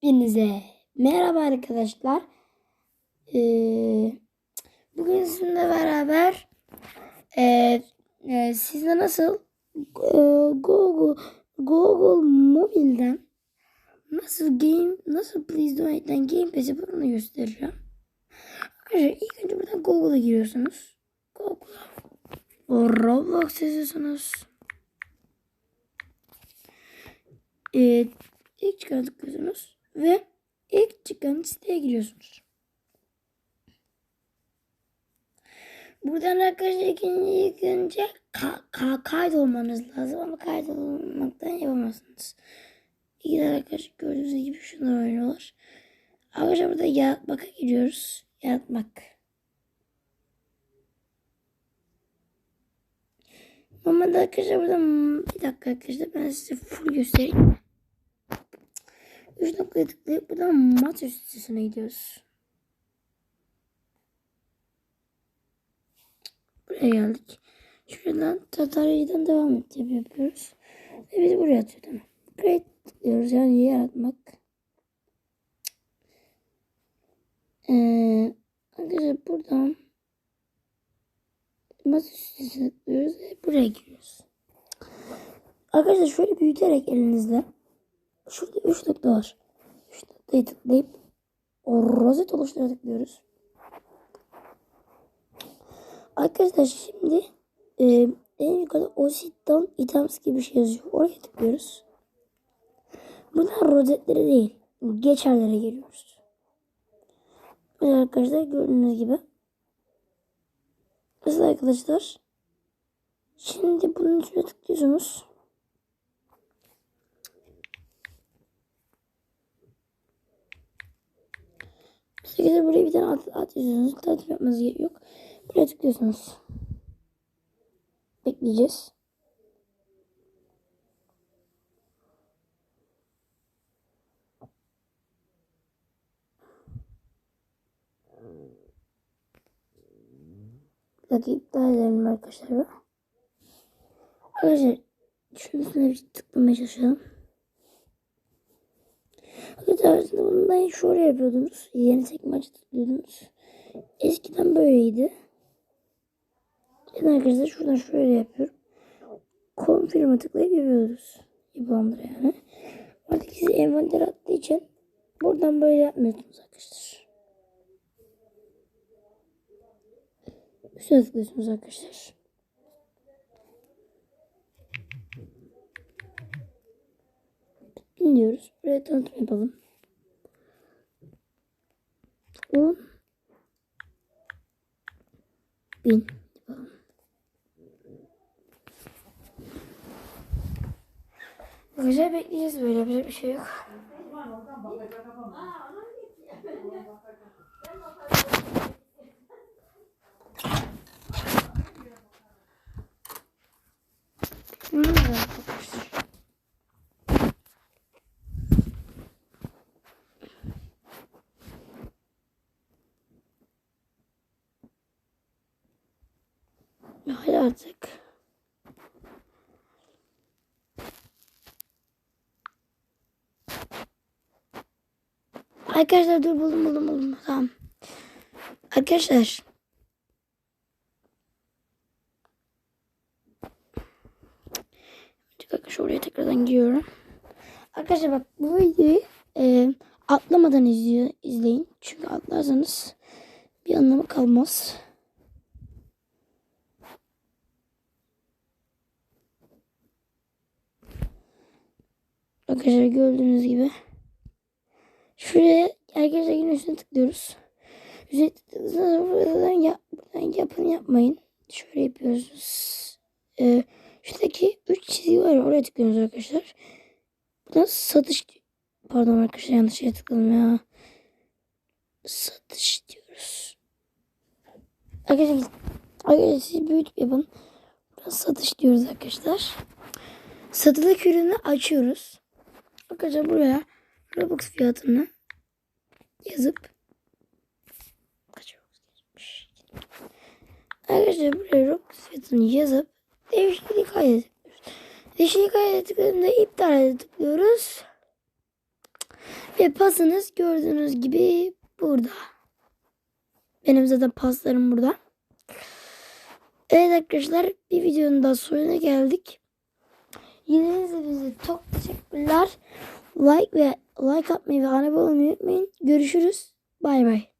Hepinize merhaba arkadaşlar. Ee, bugün sizinle beraber e, e, sizle nasıl e, Google Google mobilden nasıl game nasıl Please Donate'den Game Pass yapıldığını göstereceğim. Arkadaşlar ilk önce buradan Google'a giriyorsunuz. Google'a Roblox yazıyorsunuz. Ee, ilk çıkan tıklıyorsunuz ve ilk çıkan siteye giriyorsunuz. Buradan arkadaşlar ilk önce, ka, ka, kaydolmanız lazım ama kaydolmaktan yapamazsınız. De arkadaşlar gördüğünüz gibi şunlar oynuyorlar. Arkadaşlar burada yaratmaka giriyoruz. Yaratmak. Normalde arkadaşlar burada bir dakika arkadaşlar ben size full göstereyim. 3 noktaya tıklayıp buradan mat üstesine gidiyoruz. Buraya geldik. Şuradan Tatarya'dan devam yapıyoruz. Ve biz buraya atıyor tamam. Create tıklıyoruz yani yaratmak. Ee, arkadaşlar buradan masa üstesine tıklıyoruz ve buraya giriyoruz. Arkadaşlar şöyle büyüterek elinizle Şurada 3 nokta var. 3 noktayı tıklayıp o rozet oluştura tıklıyoruz. Arkadaşlar şimdi e, en yukarıda o sit down items gibi bir şey yazıyor. Oraya tıklıyoruz. Buradan rozetlere değil geçerlere geliyoruz. Mesela arkadaşlar gördüğünüz gibi. Mesela arkadaşlar şimdi bunun üstüne tıklıyorsunuz. Mesela buraya bir tane at, at yazıyorsunuz. Tatil yapmanız gerek yok. Buraya tıklıyorsunuz. Bekleyeceğiz. Bir dakika iptal edelim arkadaşlar. Arkadaşlar şunun üstüne bir tıklamaya çalışalım. Arkadaşlar bundan şöyle yapıyordunuz. Yeni sekme açı tıklıyordunuz. Eskiden böyleydi. Şimdi arkadaşlar şuradan şöyle yapıyorum. Confirm'a tıklayıp yapıyoruz. Yapılandır yani. Artık sizi envanter attığı için buradan böyle yapmıyorsunuz arkadaşlar. Üstüne tıklıyorsunuz arkadaşlar. Diyoruz. Buraya tanıtım yapalım. 10 bin yapalım. Güzel bekleyeceğiz böyle bir şey yok. Hmm, arkadaşlar. Hadi artık. Arkadaşlar dur buldum buldum buldum. Tamam. Arkadaşlar. Arkadaşlar oraya tekrardan giriyorum. Arkadaşlar bak bu videoyu e, atlamadan izliyor, izleyin. Çünkü atlarsanız bir anlamı kalmaz. Arkadaşlar gördüğünüz gibi. Şuraya arkadaşlar yine üstüne tıklıyoruz. Üstüne tıkladığınızda buradan, yap, buradan yapın yapmayın. Şöyle yapıyoruz. Ee, şuradaki 3 çizgi var ya oraya tıklıyoruz arkadaşlar. Buradan satış pardon arkadaşlar yanlış yere tıkladım ya. Satış diyoruz. Arkadaşlar, arkadaşlar siz büyütüp yapın. Buradan satış diyoruz arkadaşlar. Satılık ürünü açıyoruz. Arkadaşlar buraya Robux fiyatını yazıp? Arkadaşlar buraya Robux fiyatını yazıp değişikliği kaydet tıklıyoruz. Değişikliği kaydet tıkladığında iptal tıklıyoruz. Ve pasınız gördüğünüz gibi burada. Benim zaten paslarım burada. Evet arkadaşlar bir videonun daha sonuna geldik. İzlediğiniz için çok teşekkürler. Like ve like atmayı ve abone olmayı unutmayın. Görüşürüz. Bay bay.